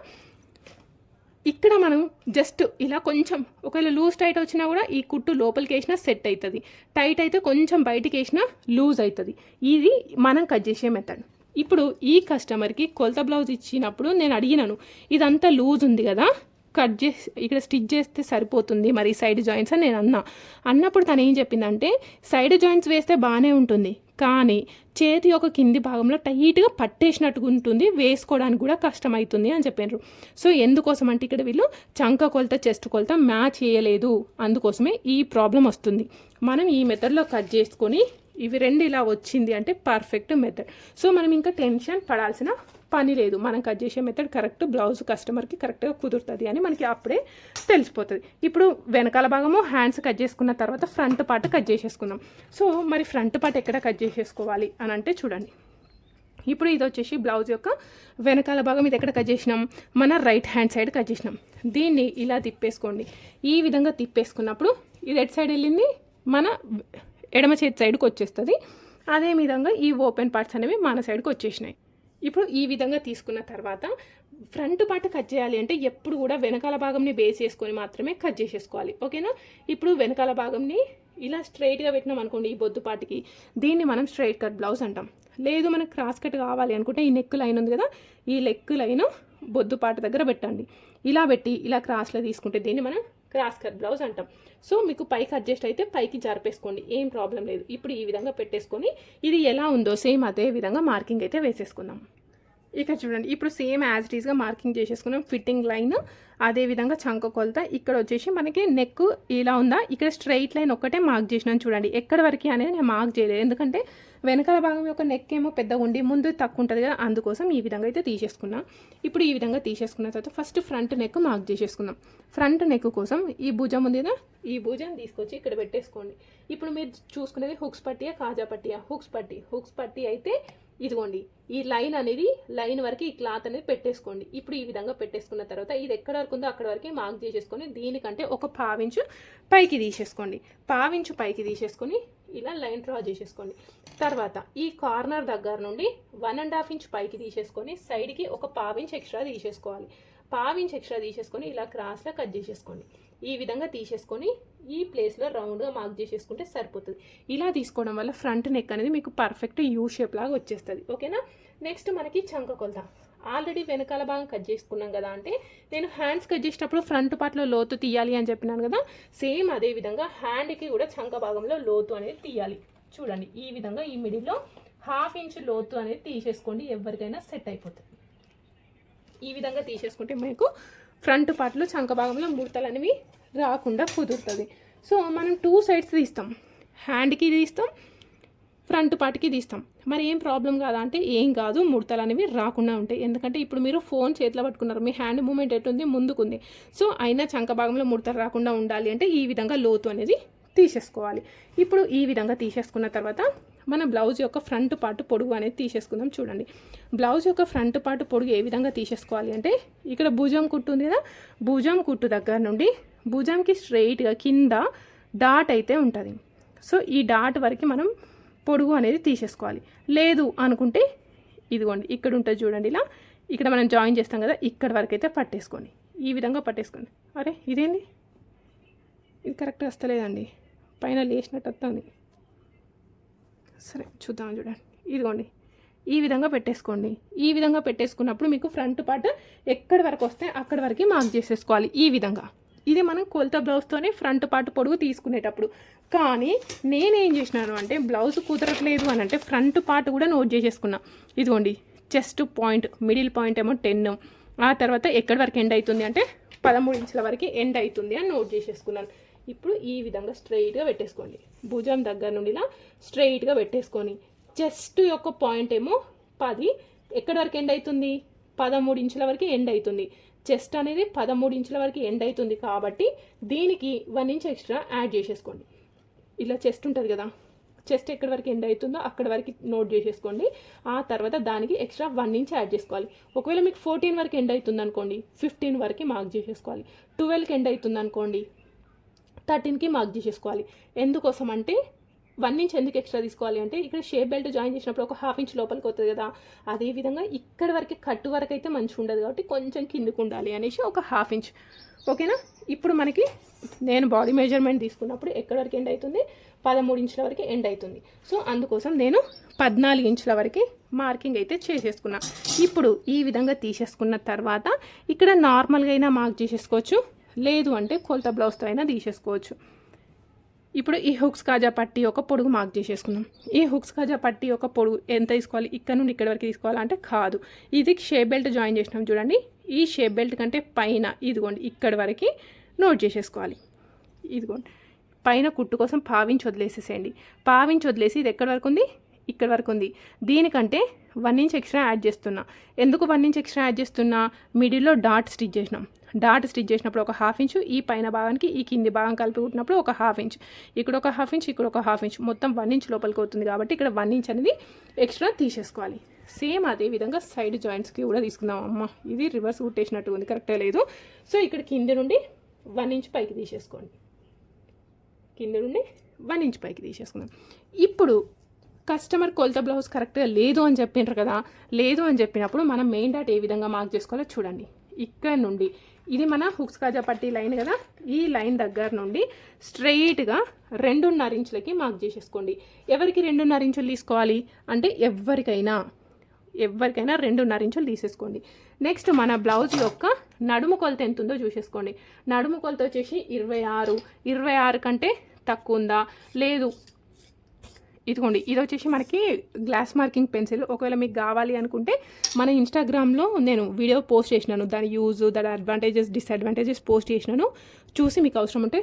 ఇక్కడ మనం జస్ట్ ఇలా కొంచెం ఒకవేళ లూజ్ టైట్ వచ్చినా కూడా ఈ కుట్టు లోపలికి వేసినా సెట్ అవుతుంది. టైట్ అయితే కొంచెం బయటికి వేసినా లూజ్ అవుతుంది. ఇది మనం కట్ చేసే మెథడ్ ఇప్పుడు ఈ కస్టమర్కి కొలత బ్లౌజ్ ఇచ్చినప్పుడు నేను అడిగినాను ఇదంతా లూజ్ ఉంది కదా కట్ చేసి ఇక్కడ స్టిచ్ చేస్తే సరిపోతుంది మరి సైడ్ జాయింట్స్ అని నేను అన్నా. అన్నప్పుడు తను ఏం చెప్పిందంటే సైడ్ జాయింట్స్ వేస్తే బాగానే ఉంటుంది కానీ చేతి యొక్క కింది భాగంలో టైట్గా పట్టేసినట్టుగా ఉంటుంది వేసుకోవడానికి కూడా కష్టమవుతుంది అని చెప్పారు సో ఎందుకోసం అంటే ఇక్కడ వీళ్ళు చంక కొలత చెస్ట్ కొలత మ్యాచ్ చేయలేదు అందుకోసమే ఈ ప్రాబ్లం వస్తుంది. మనం ఈ మెథడ్లో కట్ చేసుకొని ఇవి రెండు ఇలా వచ్చింది అంటే పర్ఫెక్ట్ మెథడ్ సో మనం ఇంకా టెన్షన్ పడాల్సిన పని లేదు. మనం కట్ చేసే మెథడ్ కరెక్ట్ బ్లౌజ్ కస్టమర్కి కరెక్ట్గా కుదురుతుంది అని మనకి అప్పుడే తెలిసిపోతుంది. ఇప్పుడు వెనకాల భాగము హ్యాండ్స్ కట్ చేసుకున్న తర్వాత ఫ్రంట్ పార్ట్ కట్ చేసేసుకుందాం. సో మరి ఫ్రంట్ పార్ట్ ఎక్కడ కట్ చేసేసుకోవాలి అని అంటే చూడండి. ఇప్పుడు ఇది వచ్చేసి బ్లౌజ్ యొక్క వెనకాల భాగం ఇది ఎక్కడ కట్ చేసినాం? మన రైట్ హ్యాండ్ సైడ్ కట్ చేసినాం. దీన్ని ఇలా తిప్పేసుకోండి. ఈ విధంగా తిప్పేసుకున్నప్పుడు ఇది ఎట్ సైడ్ వెళ్ళింది. మన ఎడమ చేతి సైడ్కి వచ్చేస్తుంది. అదే విధంగా ఈ ఓపెన్ పార్ట్స్ అనేవి మన సైడ్కి వచ్చేసినాయి. ఇప్పుడు ఈ విధంగా తీసుకున్న తర్వాత ఫ్రంట్ పార్ట్ కట్ చేయాలి అంటే ఎప్పుడు కూడా వెనకాల భాగంని బేస్ చేసుకొని మాత్రమే కట్ చేసేసుకోవాలి. ఓకేనా ఇప్పుడు వెనకాల భాగంని ఇలా స్ట్రైట్గా పెట్టినాం అనుకోండి ఈ బొద్దు పాటికి దీన్ని మనం స్ట్రైట్ కట్ బ్లౌజ్ అంటాం. లేదు మనకు క్రాస్ కట్ కావాలి అనుకుంటే ఈ నెక్ లైన్ ఉంది కదా? ఈ లెక్ లైన్ బొద్దుపాటు దగ్గర పెట్టండి. ఇలా పెట్టి ఇలా క్రాస్లో తీసుకుంటే దీన్ని మనం క్రాస్ కట్ బ్లౌజ్ అంటాం. సో మీకు పైకి అడ్జస్ట్ అయితే పైకి జరిపేసుకోండి. ఏం ప్రాబ్లం లేదు. ఇప్పుడు ఈ విధంగా పెట్టేసుకొని ఇది ఎలా ఉందో సేమ్ అదే విధంగా మార్కింగ్ అయితే వేసేసుకుందాం. ఇక్కడ చూడండి ఇప్పుడు సేమ్ యాజ్ ఇట్ ఈస్గా మార్కింగ్ చేసేసుకున్నాం ఫిట్టింగ్ లైన్ అదేవిధంగా చంక కొలత. ఇక్కడ వచ్చేసి మనకి నెక్ ఇలా ఉందా? ఇక్కడ స్ట్రైట్ లైన్ ఒక్కటే మార్క్ చేసినాను చూడండి. ఎక్కడి వరకు అనేది నేను మార్క్ చేయలేదు. ఎందుకంటే వెనకాల భాగం యొక్క నెక్ ఏమో పెద్దగా ఉండి ముందు తక్కువ ఉంటుంది కదా అందుకోసం ఈ విధంగా అయితే తీసేసుకున్నా. ఇప్పుడు ఈ విధంగా తీసేసుకున్న తర్వాత ఫస్ట్ ఫ్రంట్ నెక్ మార్క్ చేసేసుకుందాం ఫ్రంట్ నెక్ కోసం ఈ భుజం ఉంది కదా ఈ భుజం తీసుకొచ్చి ఇక్కడ పెట్టేసుకోండి. ఇప్పుడు మీరు చూసుకునేది హుక్స్ పట్టియా కాజా పట్టియా? హుక్స్ పట్టి హుక్స్ పట్టి అయితే ఇదిగోండి ఈ లైన్ అనేది లైన్ వరకు ఈ క్లాత్ అనేది పెట్టేసుకోండి. ఇప్పుడు ఈ విధంగా పెట్టేసుకున్న తర్వాత ఇది ఎక్కడ వరకు ఉందో అక్కడ వరకే మార్క్ చేసేసుకొని దీనికంటే ఒక పావించు పైకి తీసేసుకోండి. పావించు పైకి తీసేసుకొని ఇలా లైన్ డ్రా చేసేసుకోండి. తర్వాత ఈ కార్నర్ దగ్గర నుండి వన్ అండ్ హాఫ్ ఇంచ్ పైకి తీసేసుకొని సైడ్కి ఒక పావించ్ ఎక్స్ట్రా తీసేసుకోవాలి. పావించ్ ఎక్స్ట్రా తీసేసుకొని ఇలా క్రాస్లో కట్ చేసేసుకోండి. ఈ విధంగా తీసేసుకొని ఈ ప్లేస్లో రౌండ్గా మార్క్ చేసేసుకుంటే సరిపోతుంది. ఇలా తీసుకోవడం వల్ల ఫ్రంట్ నెక్ అనేది మీకు పర్ఫెక్ట్ యూ షేప్ లాగా వచ్చేస్తుంది. ఓకేనా నెక్స్ట్ మనకి చంక కొలత. ఆల్రెడీ వెనకాల భాగం కట్ చేసుకున్నాం కదా అంటే నేను హ్యాండ్స్ కట్ చేసేటప్పుడు ఫ్రంట్ పార్ట్లో లోతు తీయాలి అని చెప్పినాను కదా సేమ్ అదే విధంగా హ్యాండ్కి కూడా చంక భాగంలో లోతు అనేది తీయాలి. చూడండి ఈ విధంగా ఈ మిడిల్లో హాఫ్ ఇంచ్ లోతు అనేది తీసేసుకోండి ఎవరికైనా సెట్ అయిపోతుంది. ఈ విధంగా తీసేసుకుంటే మీకు ఫ్రంట్ పార్ట్లో చంక భాగంలో ముడతలు అనేవి రాకుండా కుదురుతుంది. సో మనం టూ సైడ్స్ తీస్తాం. హ్యాండ్కి తీస్తాం ఫ్రంట్ పార్ట్కి తీస్తాం. మరి ఏం ప్రాబ్లం కాదా అంటే ఏం కాదు ముడతలు అనేవి రాకుండా ఉంటాయి. ఎందుకంటే ఇప్పుడు మీరు ఫోన్ చేతిలో పట్టుకున్నారు. మీ హ్యాండ్ మూమెంట్ ఎట్టుంది ముందుకుంది. సో అయినా చంక భాగంలో ముడతలు రాకుండా ఉండాలి అంటే ఈ విధంగా లోతు అనేది తీసేసుకోవాలి. ఇప్పుడు ఈ విధంగా తీసేసుకున్న తర్వాత మన బ్లౌజ్ యొక్క ఫ్రంట్ పార్ట్ పొడుగు అనేది తీసేసుకుందాం చూడండి. బ్లౌజ్ యొక్క ఫ్రంట్ పార్ట్ పొడుగు ఏ విధంగా తీసేసుకోవాలి అంటే ఇక్కడ భుజం కుట్టు ఉంది కదా భుజం కుట్టు దగ్గర నుండి భుజంకి స్ట్రెయిట్గా కింద డాట్ అయితే ఉంటుంది. సో ఈ డాట్ వరకు మనం పొడుగు అనేది తీసేసుకోవాలి. లేదు అనుకుంటే ఇదిగోండి ఇక్కడ ఉంటుంది చూడండి ఇలా. ఇక్కడ మనం జాయిన్ చేస్తాం కదా ఇక్కడ వరకు అయితే పట్టేసుకోండి. ఈ విధంగా పట్టేసుకోండి. అరే ఇదేంది? ఇది కరెక్ట్ వస్తలేదండి పైన లేచినట్టు వస్తుంది. సరే చూద్దాం చూడండి. ఇదిగోండి. ఈ విధంగా పెట్టేసుకోండి. ఈ విధంగా పెట్టేసుకున్నప్పుడు మీకు ఫ్రంట్ పార్ట్ ఎక్కడి వరకు వస్తే అక్కడి వరకు మార్క్ చేసేసుకోవాలి. ఈ విధంగా. ఇది మనం కొలత బ్లౌజ్తోనే ఫ్రంట్ పార్ట్ పొడుగు తీసుకునేటప్పుడు. కానీ నేనేం చేసినాను అంటే బ్లౌజ్ కుదరట్లేదు అని అంటే ఫ్రంట్ పార్ట్ కూడా నోట్ చేసేసుకున్నా. ఇదిగోండి. చెస్ట్ పాయింట్ మిడిల్ పాయింట్ ఏమో టెన్. ఆ తర్వాత ఎక్కడి వరకు ఎండ్ అవుతుంది అంటే పదమూడు ఇంచుల వరకు ఎండ్ అవుతుంది అని నోట్ చేసేసుకున్నాను. ఇప్పుడు ఈ విధంగా స్ట్రైట్గా పెట్టేసుకోండి. భుజం దగ్గర నుండి ఇలా స్ట్రైట్గా పెట్టేసుకొని చెస్ట్ యొక్క పాయింట్ ఏమో పది ఎక్కడి వరకు ఎండ్ అవుతుంది? పదమూడు ఇంచుల వరకు ఎండ్ అవుతుంది. చెస్ట్ అనేది పదమూడు ఇంచుల వరకు ఎండ్ అవుతుంది కాబట్టి దీనికి వన్ ఇంచ్ ఎక్స్ట్రా యాడ్ చేసేసుకోండి. ఇలా చెస్ట్ ఉంటుంది కదా చెస్ట్ ఎక్కడి వరకు ఎండ్ అవుతుందో అక్కడ వరకు నోట్ చేసేసుకోండి. ఆ తర్వాత దానికి ఎక్స్ట్రా వన్ ఇంచ్ యాడ్ చేసుకోవాలి. ఒకవేళ మీకు ఫోర్టీన్ వరకు ఎండ్ అవుతుంది అనుకోండి ఫిఫ్టీన్ వరకు మార్క్ చేసేసుకోవాలి. ట్వెల్వ్కి ఎండ్ అవుతుంది అనుకోండి థర్టీన్కి మార్క్ చేసేసుకోవాలి ఎందుకోసం అంటే వన్ ఇంచ్ ఎందుకు ఎక్స్ట్రా తీసుకోవాలి అంటే ఇక్కడ షేప్ బెల్ట్ జాయిన్ చేసినప్పుడు ఒక హాఫ్ ఇంచ్ లోపలికి వస్తుంది కదా. అదేవిధంగా ఇక్కడ వరకు కట్టు వరకు అయితే మంచిగా ఉండదు కాబట్టి కొంచెం కిందకు ఉండాలి అనేసి ఒక హాఫ్ ఇంచ్ ఓకేనా ఇప్పుడు మనకి నేను బాడీ మెజర్మెంట్ తీసుకున్నప్పుడు ఎక్కడ వరకు ఎండ్ అవుతుంది? పదమూడు ఇంచుల వరకు ఎండ్ అవుతుంది. సో అందుకోసం నేను పద్నాలుగు ఇంచుల వరకు మార్కింగ్ అయితే చేసేసుకున్నా. ఇప్పుడు ఈ విధంగా తీసేసుకున్న తర్వాత ఇక్కడ నార్మల్గా అయినా మార్క్ చేసేసుకోవచ్చు లేదు అంటే కొలత బ్లౌజ్తో అయినా తీసేసుకోవచ్చు. ఇప్పుడు ఈ హుక్స్ కాజా పట్టి ఒక పొడుగు మార్క్ చేసేసుకుందాం. ఈ హుక్స్ కాజా పట్టి ఒక పొడుగు ఎంత తీసుకోవాలి? ఇక్కడ నుండి ఇక్కడ వరకు తీసుకోవాలంటే కాదు. ఇది షేప్ బెల్ట్ జాయిన్ చేసినాం చూడండి. ఈ షేప్ బెల్ట్ కంటే పైన ఇదిగోండి ఇక్కడ వరకు నోట్ చేసేసుకోవాలి. ఇదిగోండి. పైన కుట్టు కోసం పావించి వదిలేసేసేయండి. పావించి వదిలేసి ఇది ఎక్కడి వరకు ఉంది? ఇక్కడ వరకు ఉంది. దీనికంటే వన్ ఇంచ్ ఎక్స్ట్రా యాడ్ చేస్తున్నా. ఎందుకు వన్ ఇంచ్ ఎక్స్ట్రా యాడ్ చేస్తున్నా? మిడిల్లో డాట్ స్టిచ్ చేసినాం. డాట్ స్టిచ్ చేసినప్పుడు ఒక హాఫ్ ఇంచు ఈ పైన భాగానికి ఈ కింది భాగం కలిపి కుట్టినప్పుడు ఒక హాఫ్ ఇంచ్ ఇక్కడ ఒక హాఫ్ ఇంచ్ ఇక్కడ ఒక హాఫ్ ఇంచ్ మొత్తం వన్ ఇంచ్ లోపలికి అవుతుంది కాబట్టి ఇక్కడ వన్ ఇంచ్ అనేది ఎక్స్ట్రా తీసేసుకోవాలి. సేమ్ అదే విధంగా సైడ్ జాయింట్స్కి కూడా తీసుకుందాం. అమ్మ ఇది రివర్స్ కుట్టేసినట్టు ఉంది. కరెక్టే లేదు. సో ఇక్కడ కింద నుండి వన్ ఇంచ్ పైకి తీసేసుకోండి. కింద నుండి వన్ ఇంచ్ పైకి తీసేసుకుందాం. ఇప్పుడు కస్టమర్ కొలత బ్లౌజ్ కరెక్ట్గా లేదు అని చెప్పిండ్రు కదా లేదు అని చెప్పినప్పుడు మనం మెయిన్ డాట్ ఏ విధంగా మార్క్ చేసుకోవాలో చూడండి. ఇక్కడ నుండి ఇది మన హుక్స్ కాజా పట్టి లైన్ కదా ఈ లైన్ దగ్గర నుండి స్ట్రెయిట్గా రెండున్నర ఇంచులకి మార్క్ చేసేసుకోండి. ఎవరికి రెండున్నర ఇంచులు తీసుకోవాలి? అంటే ఎవరికైనా ఎవరికైనా రెండున్నర ఇంచులు తీసేసుకోండి. నెక్స్ట్ మన బ్లౌజ్ యొక్క నడుము కొలత ఎంత ఉందో చూసేసుకోండి. నడుము కొలత వచ్చేసి ఇరవై ఆరు ఇరవై ఆరు కంటే తక్కువ ఉందా? లేదు. ఇదిగోండి ఇది వచ్చేసి మనకి గ్లాస్ మార్కింగ్ పెన్సిల్. ఒకవేళ మీకు కావాలి అనుకుంటే మన ఇన్స్టాగ్రామ్లో నేను వీడియో పోస్ట్ చేసినాను. దాని యూజ్ దాని అడ్వాంటేజెస్ డిసడ్వాంటేజెస్ పోస్ట్ చేసినాను. చూసి మీకు అవసరం ఉంటే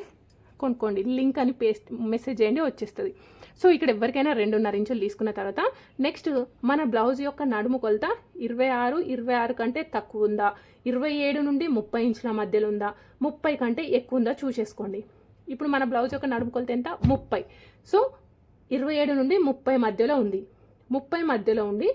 కొనుక్కోండి. లింక్ అని పేస్ట్ మెసేజ్ చేయండి వచ్చేస్తుంది. సో ఇక్కడ ఎవరికైనా రెండున్నర ఇంచులు తీసుకున్న తర్వాత నెక్స్ట్ మన బ్లౌజ్ యొక్క నడుము కొలత ఇరవై ఆరు ఇరవై ఆరు కంటే తక్కువ ఉందా? ఇరవై ఏడు నుండి ముప్పై ఇంచుల మధ్యలో ఉందా? ముప్పై కంటే ఎక్కువ ఉందా? చూసేసుకోండి. ఇప్పుడు మన బ్లౌజ్ యొక్క నడుము కొలత ఎంత? ముప్పై. సో ఇరవై ఏడు నుండి ముప్పై మధ్యలో ఉంది. ముప్పై మధ్యలో ఉండి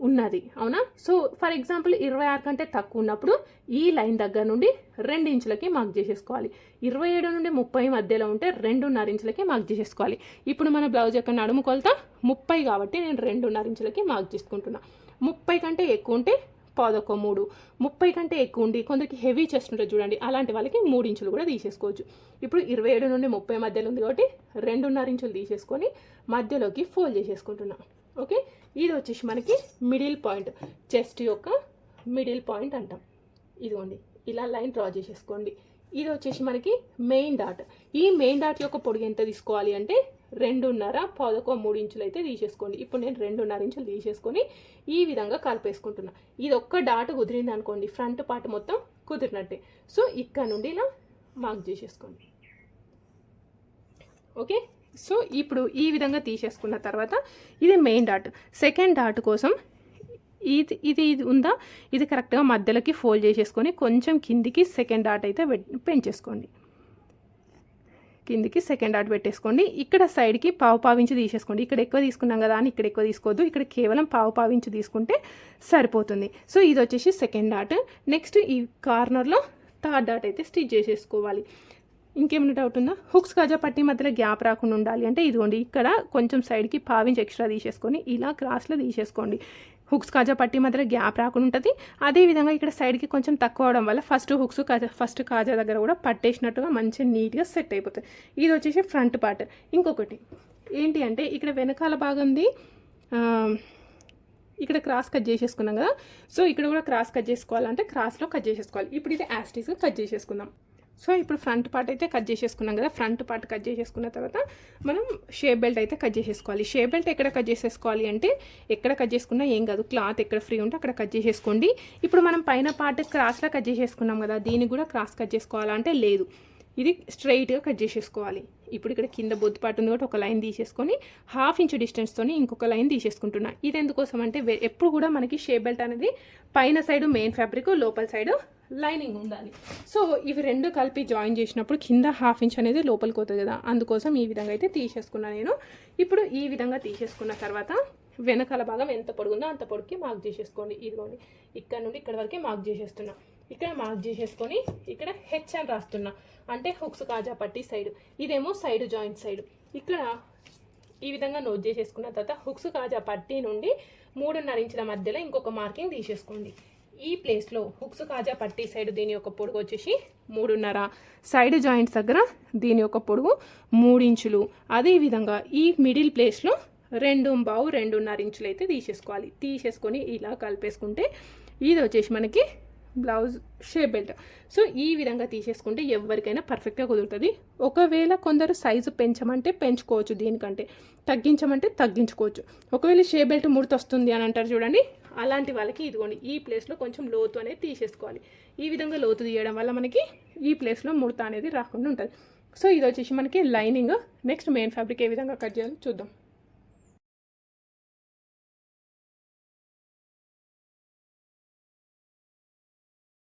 ఉన్నది. అవునా? సో ఫర్ ఎగ్జాంపుల్ ఇరవై ఆరు కంటే తక్కువ ఉన్నప్పుడు ఈ లైన్ దగ్గర నుండి రెండు ఇంచులకి మార్క్ చేసేసుకోవాలి. ఇరవై ఏడు నుండి ముప్పై మధ్యలో ఉంటే రెండున్నర ఇంచులకి మార్క్ చేసేసుకోవాలి. ఇప్పుడు మన బ్లౌజ్ యొక్క నడుము కొలత ముప్పై కాబట్టి నేను రెండున్నర ఇంచులకి మార్క్ చేసుకుంటున్నా. ముప్పై కంటే ఎక్కువ ఉంటే పాదొక మూడు. ముప్పై కంటే ఎక్కువ ఉండి కొందరికి హెవీ చెస్ట్ ఉంటుంది చూడండి. అలాంటి వాళ్ళకి మూడు ఇంచులు కూడా తీసేసుకోవచ్చు. ఇప్పుడు ఇరవై ఏడు నుండి ముప్పై మధ్యలో ఉంది కాబట్టి రెండున్నర ఇంచులు తీసేసుకొని మధ్యలోకి ఫోల్డ్ చేసేసుకుంటున్నా. ఓకే? ఇది వచ్చేసి మనకి మిడిల్ పాయింట్. చెస్ట్ యొక్క మిడిల్ పాయింట్ అంటాం. ఇదిగోండి. ఇలా లైన్ డ్రా చేసేసుకోండి. ఇది వచ్చేసి మనకి మెయిన్ డాట్. ఈ మెయిన్ డాట్ యొక్క పొడుగు ఎంత తీసుకోవాలి అంటే రెండున్నర పదకొ మూడు ఇంచులు అయితే తీసేసుకోండి. ఇప్పుడు నేను రెండున్నర ఇంచులు తీసేసుకొని ఈ విధంగా కలిపేసుకుంటున్నా. ఇది ఒక్క డాట్ కుదిరింది అనుకోండి ఫ్రంట్ పార్ట్ మొత్తం కుదిరినట్టే. సో ఇక్కడ నుండి ఇలా మార్క్ చేసేసుకోండి. ఓకే? సో ఇప్పుడు ఈ విధంగా తీసేసుకున్న తర్వాత ఇది మెయిన్ డాట్. సెకండ్ డాట్ కోసం ఇది ఇది ఇది ఉందా? ఇది కరెక్ట్గా మధ్యలోకి ఫోల్డ్ చేసేసుకొని కొంచెం కిందికి సెకండ్ డాట్ అయితే పెంచేసుకోండి. కిందికి సెకండ్ డాట్ పెట్టేసుకోండి. ఇక్కడ సైడ్కి పావు పావించి తీసేసుకోండి. ఇక్కడ ఎక్కువ తీసుకున్నాం కదా అని ఇక్కడ ఎక్కువ తీసుకోవద్దు. ఇక్కడ కేవలం పావు పావించి తీసుకుంటే సరిపోతుంది. సో ఇది వచ్చేసి సెకండ్ డాట్ నెక్స్ట్ ఈ కార్నర్లో థర్డ్ డాట్ అయితే స్టిచ్ చేసేసుకోవాలి. ఇంకేమైనా డౌట్ ఉందా? హుక్స్ కాజా పట్టి మధ్యలో గ్యాప్ రాకుండా ఉండాలి. అంటే ఇదిగోండి ఇక్కడ కొంచెం సైడ్కి పావించి ఎక్స్ట్రా తీసేసుకొని ఇలా క్రాస్లో తీసేసుకోండి. హుక్స్ కాజా పట్టి మధ్యలో గ్యాప్ రాకుండా ఉంటుంది. అదేవిధంగా ఇక్కడ సైడ్కి కొంచెం తక్కువ అవడం వల్ల ఫస్ట్ హుక్స్ కాజా ఫస్ట్ కాజా దగ్గర కూడా పట్టేసినట్టుగా మంచిగా నీట్గా సెట్ అయిపోతుంది ఇది వచ్చేసి ఫ్రంట్ పార్ట్ ఇంకొకటి ఏంటి అంటే ఇక్కడ వెనకాల బాగుంది ఇక్కడ క్రాస్ కట్ చేసేసుకున్నాం కదా. సో ఇక్కడ కూడా క్రాస్ కట్ చేసుకోవాలంటే క్రాస్లో కట్ చేసేసుకోవాలి. ఇప్పుడు ఇది యాస్టీస్గా కట్ చేసేసుకుందాం. సో ఇప్పుడు ఫ్రంట్ పార్ట్ అయితే కట్ చేసేసుకున్నాం కదా ఫ్రంట్ పార్ట్ కట్ చేసేసుకున్న తర్వాత మనం షేప్ బెల్ట్ అయితే కట్ చేసేసుకోవాలి. షేప్ బెల్ట్ ఎక్కడ కట్ చేసేసుకోవాలి అంటే ఎక్కడ కట్ చేసుకున్నా ఏం కాదు క్లాత్ ఎక్కడ ఫ్రీ ఉంటే అక్కడ కట్ చేసేసుకోండి. ఇప్పుడు మనం పైన పార్ట్ క్రాస్లో కట్ చేసేసుకున్నాం కదా దీనికి కూడా క్రాస్ కట్ చేసుకోవాలంటే లేదు. ఇది స్ట్రైట్గా కట్ చేసేసుకోవాలి. ఇప్పుడు ఇక్కడ కింద బొద్దు పాటు ఉంది కాబట్టి ఒక లైన్ తీసేసుకొని హాఫ్ ఇంచ్ డిస్టెన్స్తోని ఇంకొక లైన్ తీసేసుకుంటున్నా. ఇది ఎందుకోసం అంటే ఎప్పుడు కూడా మనకి షేప్ బెల్ట్ అనేది పైన సైడ్ మెయిన్ ఫ్యాబ్రిక్ లోపల సైడ్ లైనింగ్ ఉండాలి. సో ఇవి రెండు కలిపి జాయిన్ చేసినప్పుడు కింద హాఫ్ ఇంచ్ అనేది లోపలికి పోతుంది కదా అందుకోసం ఈ విధంగా అయితే తీసేసుకున్నాను నేను. ఇప్పుడు ఈ విధంగా తీసేసుకున్న తర్వాత వెనకాల భాగం ఎంత పొడుగుందో అంత పొడుగుకి మార్క్ చేసేసుకోండి. ఇదిగోండి ఇక్కడ నుండి ఇక్కడ వరకే మార్క్ చేసేస్తున్నా. ఇక్కడ మార్క్ చేసేసుకొని ఇక్కడ హెచ్ అని రాస్తున్నా. అంటే హుక్స్ కాజా పట్టి సైడ్ ఇదేమో సైడ్ జాయింట్ సైడ్ ఇక్కడ ఈ విధంగా నోట్ చేసేసుకున్న తర్వాత హుక్స్ కాజా పట్టి నుండి మూడున్నర ఇంచుల మధ్యలో ఇంకొక మార్కింగ్ తీసేసుకోండి. ఈ ప్లేస్లో హుక్స్ కాజా పట్టి సైడ్ దీని యొక్క పొడుగు వచ్చేసి మూడున్నర. సైడ్ జాయింట్స్ దగ్గర దీని యొక్క పొడుగు మూడు ఇంచులు అదేవిధంగా ఈ మిడిల్ ప్లేస్లో రెండు బావు రెండున్నర ఇంచులు అయితే తీసేసుకోవాలి. తీసేసుకొని ఇలా కలిపేసుకుంటే ఇది వచ్చేసి మనకి బ్లౌజ్ షేప్ బెల్ట్. సో ఈ విధంగా తీసేసుకుంటే ఎవరికైనా పర్ఫెక్ట్గా కుదురుతుంది. ఒకవేళ కొందరు సైజు పెంచమంటే పెంచుకోవచ్చు దీనికంటే. తగ్గించమంటే తగ్గించుకోవచ్చు. ఒకవేళ షేప్ బెల్ట్ ముడత వస్తుంది అని అంటారు చూడండి. అలాంటి వాళ్ళకి ఇదిగోండి ఈ ప్లేస్లో కొంచెం లోతు అనేది తీసేసుకోవాలి. ఈ విధంగా లోతు తీయడం వల్ల మనకి ఈ ప్లేస్లో ముడత అనేది రాకుండా ఉంటుంది. సో ఇది వచ్చేసి మనకి లైనింగ్. నెక్స్ట్ మెయిన్ ఫ్యాబ్రిక్ ఏ విధంగా కట్ చేయాలో చూద్దాం.